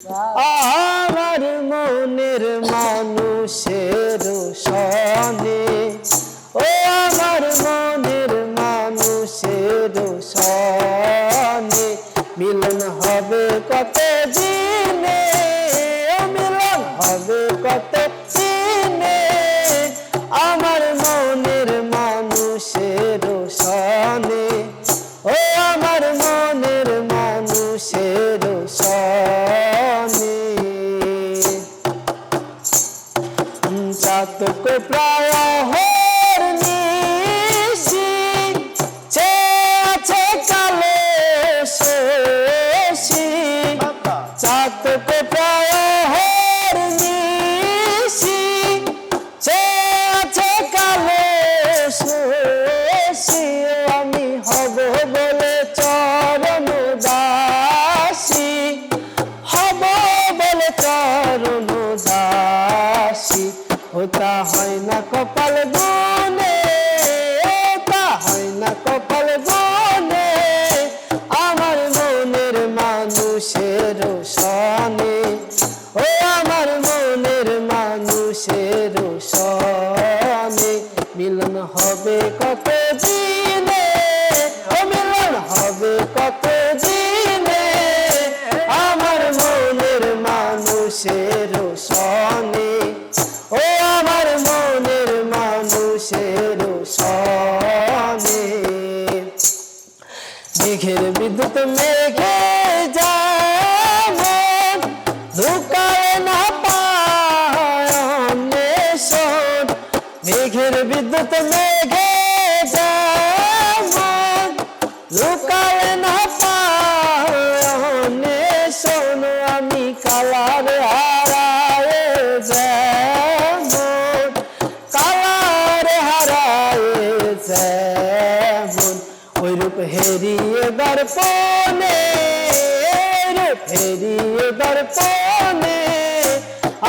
আমার মনের মানুষের সনে চাতক প্রায় নিশি। চে আছে কালে শেষি চাতক প্রায় হর নিশি। চে আছে কালে শেষি আমি হব বলে চরণ দাসী। হব বলে চরণ ওটা হয় না কপাল গুনে ওটা হয় না কপাল গুনে আমার মনের মানুষের সনে, ও আমার মনের মানুষের সনে। মিলন হবে কত দিনে ও মিলন হবে কত দিনে আমার মনের মানুষের সনে। মেঘের বিদ্যুৎ মেঘে যেমন ঢুকায় না পায় অন্বেষণ মেঘের বিদ্যুৎ মেঘে যেমন লুকায় হেরিয়ে দর্পণে রূপ হেরিয়ে দর্পণে,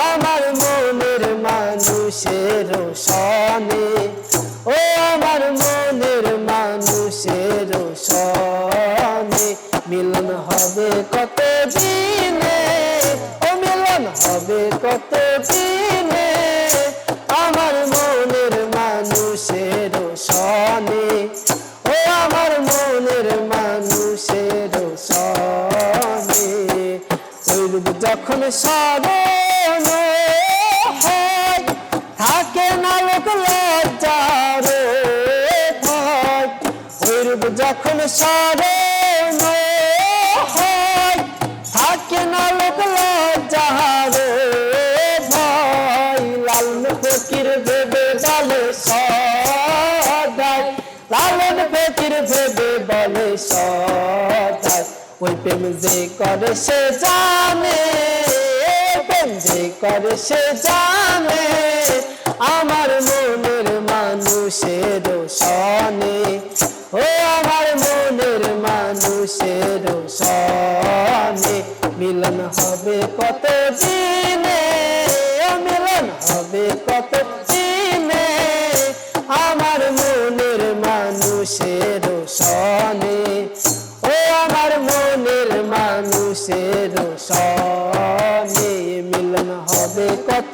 আমার মনের মানুষের সনে ও আমার মনের মানুষের সনে মিলন হবে কত দিনে ও মিলন হবে কত দিনে যখন স্মরণ হয়, থাকে না লোক লজ্জার ভয়। ওই রূপ যখন স্মরণ হয়, থাকে না লোক লজ্জার ভয়। লাল ফকির ওই প্রেম যে করে সে জানে প্রেম যে করে সে জানে। আমার মনের মানুষের সনে ও আমার মনের মানুষের সনে মিলন হবে কত দিনে মানুষের সনে মিলন হবে কত